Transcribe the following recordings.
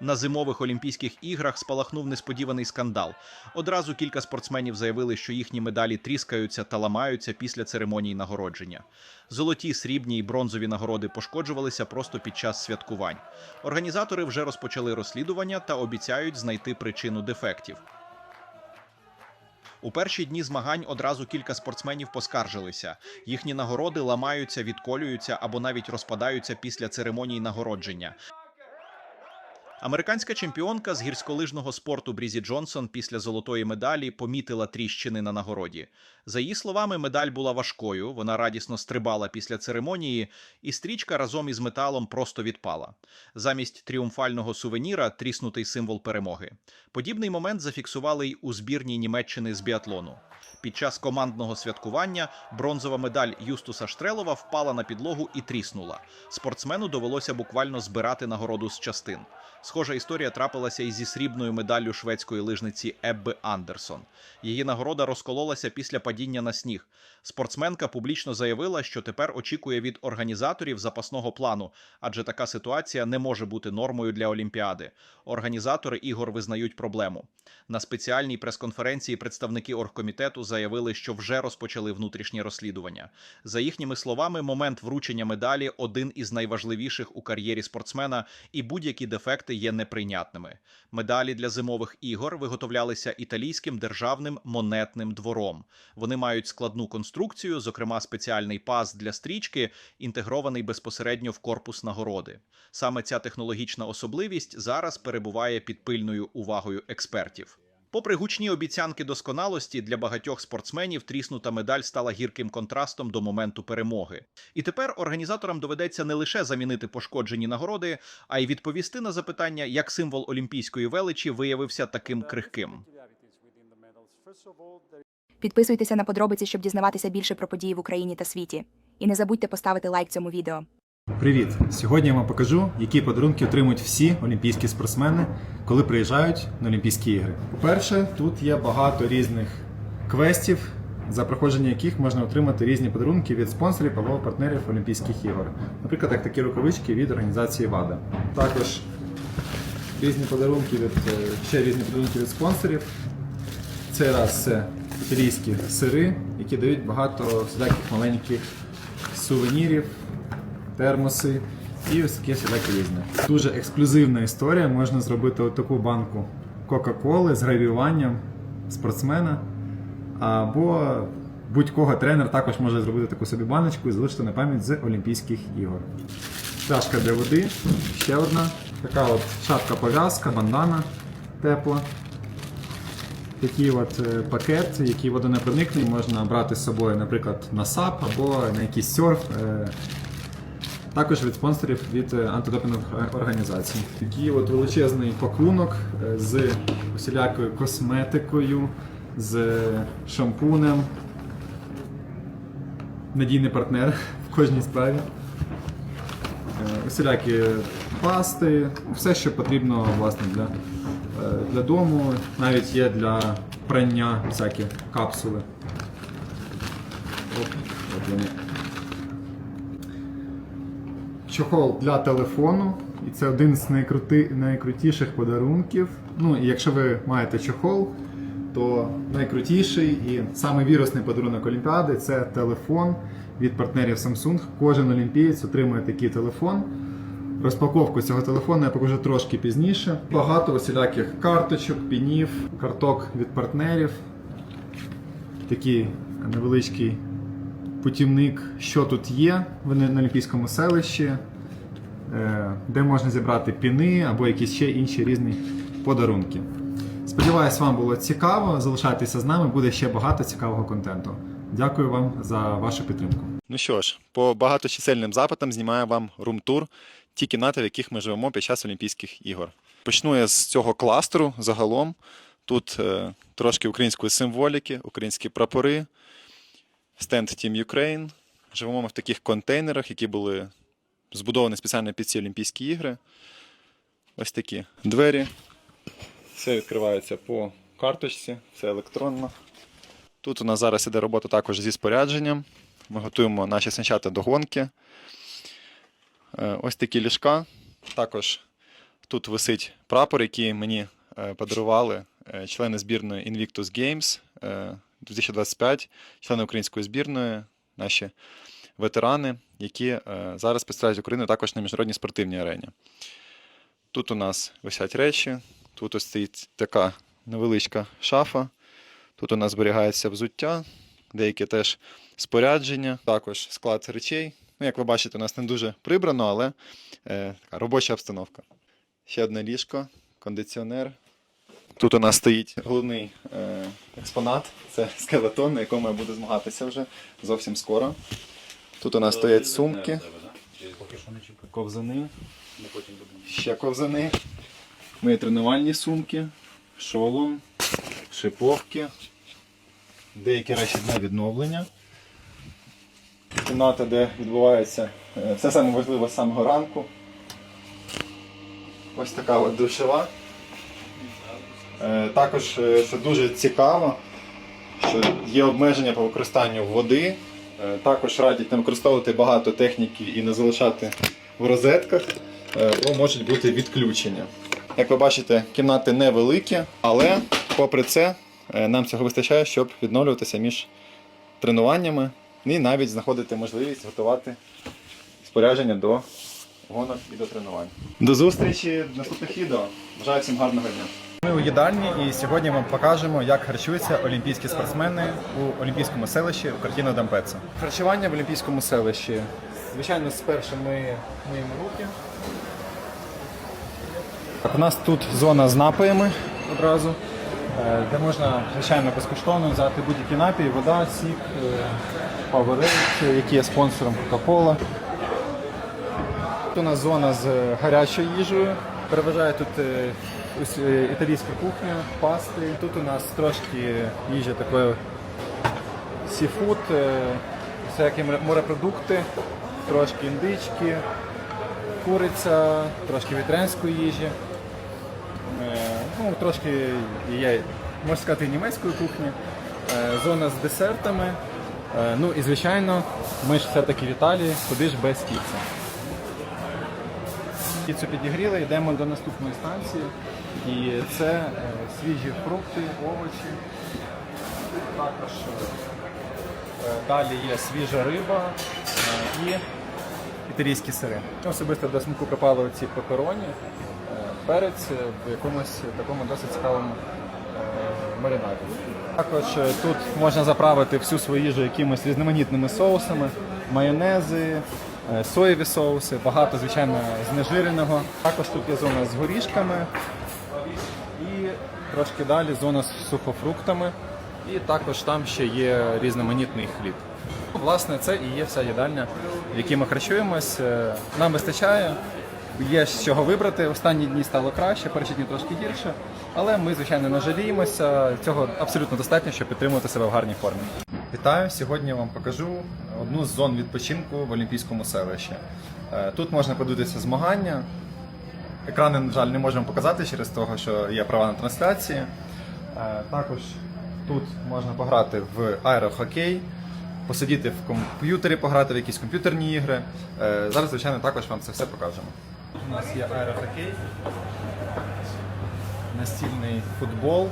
На зимових Олімпійських іграх спалахнув несподіваний скандал. Одразу кілька спортсменів заявили, що їхні медалі тріскаються та ламаються після церемонії нагородження. Золоті, срібні і бронзові нагороди пошкоджувалися просто під час святкувань. Організатори вже розпочали розслідування та обіцяють знайти причину дефектів. У перші дні змагань одразу кілька спортсменів поскаржилися. Їхні нагороди ламаються, відколюються або навіть розпадаються після церемонії нагородження. Американська чемпіонка з гірськолижного спорту Брізі Джонсон після золотої медалі помітила тріщини на нагороді. За її словами, медаль була важкою. Вона радісно стрибала після церемонії, і стрічка разом із металом просто відпала. Замість тріумфального сувеніра тріснутий символ перемоги. Подібний момент зафіксували й у збірній Німеччини з біатлону. Під час командного святкування бронзова медаль Юстуса Штрелова впала на підлогу і тріснула. Спортсмену довелося буквально збирати нагороду з частин. Схожа історія трапилася і зі срібною медаллю шведської лижниці Ебби Андерсон. Її нагорода розкололася після падіння на сніг. Спортсменка публічно заявила, що тепер очікує від організаторів запасного плану, адже така ситуація не може бути нормою для Олімпіади. Організатори ігор визнають проблему. На спеціальній прес-конференції представники оргкомітету заявили, що вже розпочали внутрішнє розслідування. За їхніми словами, момент вручення медалі один із найважливіших у кар'єрі спортсмена, і будь-які дефекти є неприйнятними. Медалі для зимових ігор виготовлялися італійським державним монетним двором. Вони мають складну конструкцію, зокрема спеціальний паз для стрічки, інтегрований безпосередньо в корпус нагороди. Саме ця технологічна особливість зараз перебуває під пильною увагою експертів. Попри гучні обіцянки досконалості, для багатьох спортсменів тріснута медаль стала гірким контрастом до моменту перемоги. І тепер організаторам доведеться не лише замінити пошкоджені нагороди, а й відповісти на запитання, як символ олімпійської величі виявився таким крихким. Підписуйтеся на подробиці, щоб дізнаватися більше про події в Україні та світі. І не забудьте поставити лайк цьому відео. Привіт! Сьогодні я вам покажу, які подарунки отримують всі олімпійські спортсмени, коли приїжджають на Олімпійські ігри. По-перше, тут є багато різних квестів, за проходження яких можна отримати різні подарунки від спонсорів або партнерів Олімпійських ігор. Наприклад, як такі рукавички від організації ВАДА. Також різні подарунки від е, ще різні подарунки від спонсорів. Цей раз це італійські сири, які дають багато всіляких маленьких сувенірів, термоси і ось таке всіляке різне. Дуже ексклюзивна історія. Можна зробити отаку банку Кока-Коли з гравіюванням спортсмена. Або будь-кого тренер також може зробити таку собі баночку і залишити на пам'ять з Олімпійських ігор. Чашка для води, ще одна. Така от шапка пов'язка, бандана тепла. Такий от е, пакет, який водонепроникний, можна брати з собою, наприклад, на САП або на якийсь серф. Е, також від спонсорів від е, антидопінгових організацій. Такий от величезний пакунок е, з усілякою косметикою, з шампунем. Надійний партнер в кожній справі. Е, Усілякі пасти, все, що потрібно власне для, е, для дому, навіть є для прання всякі капсули. Оп, от вони чохол для телефону, і це один з найкрути, найкрутіших подарунків. Ну і якщо ви маєте чохол, то найкрутіший і самий вірусний подарунок Олімпіади це телефон від партнерів Samsung. Кожен олімпієць отримує такий телефон. Розпаковку цього телефону я покажу трошки пізніше. Багато усіляких карточок, пінів, карток від партнерів. Такий невеличкий путівник, що тут є в Олімпійському селищі, е, де можна зібрати піни або якісь ще інші різні подарунки. Сподіваюсь, вам було цікаво. Залишайтеся з нами, буде ще багато цікавого контенту. Дякую вам за вашу підтримку. Ну що ж, по багаточисельним запитам знімаю вам румтур ті кімнати, в яких ми живемо під час Олімпійських ігор. Почну я з цього кластеру загалом. Тут е, трошки української символіки, українські прапори, стенд Team Ukraine. Живемо ми в таких контейнерах, які були збудовані спеціально під ці Олімпійські ігри. Ось такі двері. Все відкривається по карточці, все електронно. Тут у нас зараз іде робота також зі спорядженням. Ми готуємо наші санчата до гонки. Е, Ось такі ліжка. Також Тут висить прапор, який мені е, подарували е, члени збірної Invictus Games 2025, члени української збірної, наші ветерани, які е, зараз представляють Україну також на міжнародній спортивній арені. Тут у нас висять речі, тут ось стоїть така невеличка шафа, тут у нас зберігається взуття, деякі теж спорядження, також склад речей. Ну, як ви бачите, у нас не дуже прибрано, але е, така робоча обстановка. Ще одне ліжко, кондиціонер. Тут у нас стоїть головний е, експонат. Це скелетон, на якому я буду змагатися вже зовсім скоро. Тут у нас стоять сумки, ковзани, ще ковзани, мої тренувальні сумки, шолом, шиповки, деякі речі для відновлення. Кімната, де відбувається е, все саме важливе з самого ранку. Ось така от душева. Е, Також, е, що дуже цікаво, що є обмеження по використанню води. Е, Також радять не використовувати багато техніки і не залишати в розетках, е, бо можуть бути відключення. Як ви бачите, кімнати невеликі, але попри це нам цього вистачає, щоб відновлюватися між тренуваннями і навіть знаходити можливість готувати спорядження до гонок і до тренувань. До зустрічі в наступних відео. Бажаю всім гарного дня. Ми у їдальні і сьогодні вам покажемо, як харчуються олімпійські спортсмени у олімпійському селищі у картину Дампеца. Харчування в олімпійському селищі. Звичайно, спершу ми миємо руки. Так, у нас тут зона з напоями одразу, е, де можна, звичайно, безкоштовно взяти будь-які напої, вода, сік, е, Powerade, який є спонсором Coca-Cola. Тут у нас зона з гарячою їжею. Переважає тут е, італійська кухня, пасти. Тут у нас трошки їжа такої сіфуд, е, всякі морепродукти, трошки індички, куриця, трошки вітрянської їжі. Е, Ну, трошки є, можна сказати, німецької кухні. Е, Зона з десертами. Е, Ну і звичайно, ми ж все-таки в Італії, куди ж без піци. Піцу підігріли, йдемо до наступної станції. І це е, свіжі фрукти, овочі. Також е, далі є свіжа риба е, і італійські сири. Особисто до смаку припали ці пепероні, перець в якомусь такому досить цікавому маринаді. Також тут можна заправити всю свою їжу якимись різноманітними соусами, майонези, соєві соуси, багато, звичайно, знежиреного. Також тут є зона з горішками трошки далі зона з сухофруктами. І також там ще є різноманітний хліб. Власне, це і є вся їдальня, в якій ми харчуємось. Е, Нам вистачає, є з чого вибрати. Останні дні стало краще, перші дні трошки гірше. Але ми, звичайно, не жаліємося. Цього абсолютно достатньо, щоб підтримувати себе в гарній формі. Вітаю! Сьогодні я вам покажу одну з зон відпочинку в Олімпійському селищі. Е, Тут можна подивитися змагання. Екрани, на жаль, не можемо показати через того, що є права на трансляції. Е, Також тут можна пограти в аерохокей, посидіти в комп'ютері, пограти в якісь комп'ютерні ігри. Е, Зараз, звичайно, також вам це все покажемо. У нас є аерохокей, настільний футбол.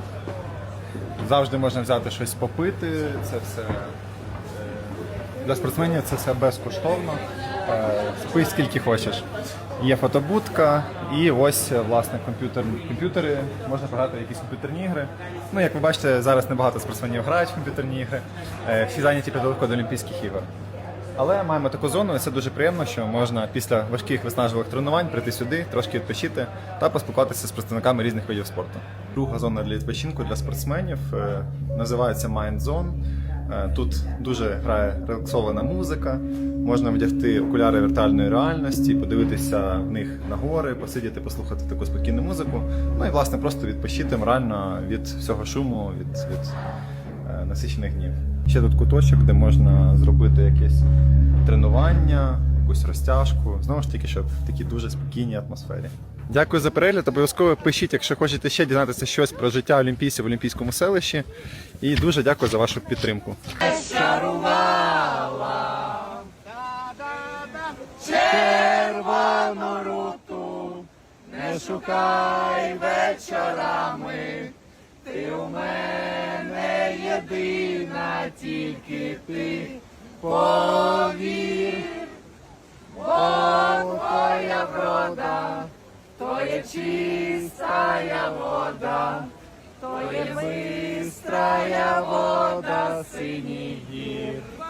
Завжди можна взяти щось попити. Це все е, для спортсменів це все безкоштовно. Спи скільки хочеш. Є фотобудка і ось власне комп'ютер, комп'ютери. Можна пограти якісь комп'ютерні ігри. Ну, як ви бачите, зараз небагато спортсменів грають в комп'ютерні ігри. Е, Всі зайняті підготовкою до Олімпійських ігор. Але маємо таку зону, і це дуже приємно, що можна після важких виснажливих тренувань прийти сюди, трошки відпочити та поспілкуватися з представниками різних видів спорту. Друга зона для відпочинку для спортсменів е, називається Mind Zone. Е, Тут дуже грає релаксована музика. Можна вдягти окуляри віртуальної реальності, подивитися в них на гори, посидіти, послухати таку спокійну музику. Ну і власне просто відпочити морально від всього шуму, від, від е, насичених днів. Ще тут куточок, де можна зробити якесь тренування, якусь розтяжку. Знову ж таки, щоб в такій дуже спокійній атмосфері. Дякую за перегляд. Обов'язково пишіть, якщо хочете ще дізнатися щось про життя олімпійців в олімпійському селищі. І дуже дякую за вашу підтримку. Не шукай вечорами, ти у мене єдина, тільки ти повір. Бо твоя врода, то є чистая вода, то є бистрая вода синіх гір.